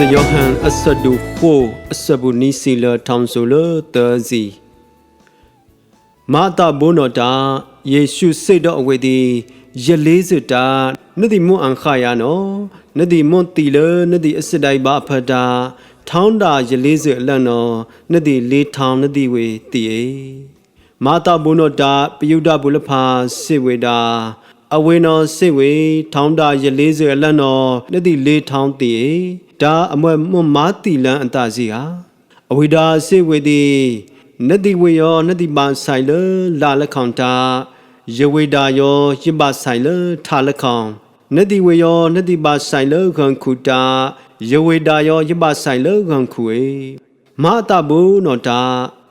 စယောဟန်အဆဒူကိုအဆဘူနီစီလာထောင်ဆိုလတာစီမာတာဘုနောတာယေရှုစိတ်တော်အဝေဒီယလေးစတာနဒီမွန်အန်ခါယာနောနဒီမွန်တီလနဒီအစဒိုင်ဘာဖတာထောင်းတာယလေးစအလန်နောနဒီလေးထောင်းနဒီဝေတီအေမာတာဘုနောတာပယုဒบุလဖာစေဝေတာ အဝေနောစေဝေထောင်းတာယလေးစအလန်နောနဒီလေးထောင်းတီအေဒါအမွဲမွန်မာတီလန်အတစီဟာအဝိဒါစေဝေတိနတိဝေယောနတိပန်ဆိုင်လလာလခေါန်တာယဝေဒါယောယိပဆိုင်လထာလခေါန်နတိဝေယောနတိပဆိုင်လခံခုတာယဝေဒါယောယိပဆိုင်လခံခုေမာတဘူနောတာ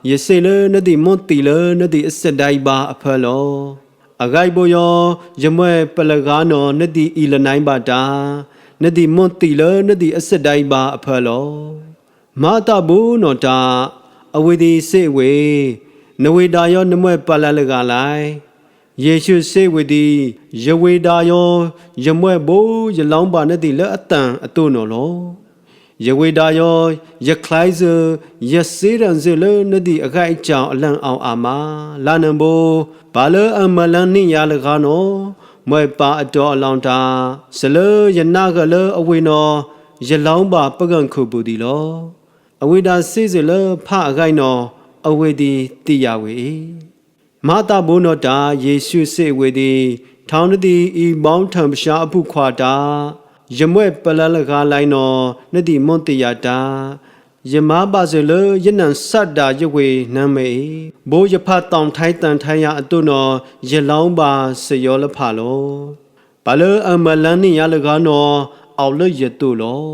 ယစေလနတိမွန်တီလနတိအစဒိုင်ဘာအဖလော အဂိုက်ဘယောယမွဲပလကားနောနတိဤလနိုင်ပါတာနတိမွန်တီလနတိအစဒိုင်ဘာအဖလောမာတဘူနောတာအဝေဒီစေဝေနဝေဒါယောနမွဲပလလကလိုက်ယေရှုစေဝေဒီယဝေဒါယောယမွဲဘိုးယလောင်းပါနတိလအတန်အတုနော်လော ယဝေဒါယောယခလိုက်ဇယစေရန်ဇလနတိအခိုက်အကြောင်အလန့်အောင်အာမလာနံဘိုဘာလအမလန်နိရလကားနော်မွဲပါအတော်အလောင်းတာဇလယနာကလအဝေနောယလောင်းပါပကံခုပူဒီလော အဝေဒါစေစလဖအခိုက်နော်အဝေဒီတိယဝေမာတာဘုနောတာယေရှုစေဝေဒီထောင်းတိဤပေါင်းထံပရှာအဖုခွာတာ ယမွဲ့ပလလကားလိုက်နော်နတိမွန်တရတာယမပါစလယနန်ဆတ်တာယဝေနမေဘိုးယဖတ်တောင်ထိုင်းတန်ထိုင်းရအတုနော်ယလောင်းပါစယောလဖလောဘာလအမလန်နိယလကားနော်အောက်လယတုလော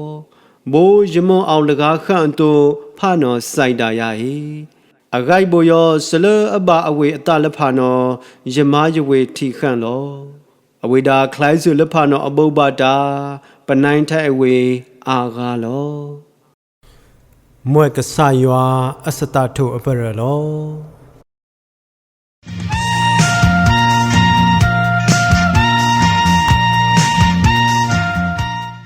ဘိုးယမွန်အောင်လကားခန့်တုဖနော်စိုက်တာရဟေအဂိုက်ဘယောဆလအဘအဝေအတလဖနောယမယဝေထိခန့်လော အဝေဒါခလိုက်စုလဖနောအပုပ္ပတာပနိုင်ထိုက်အဝေအာဂါလောမွဲ့ကဆာယွာအစတထုအပရလော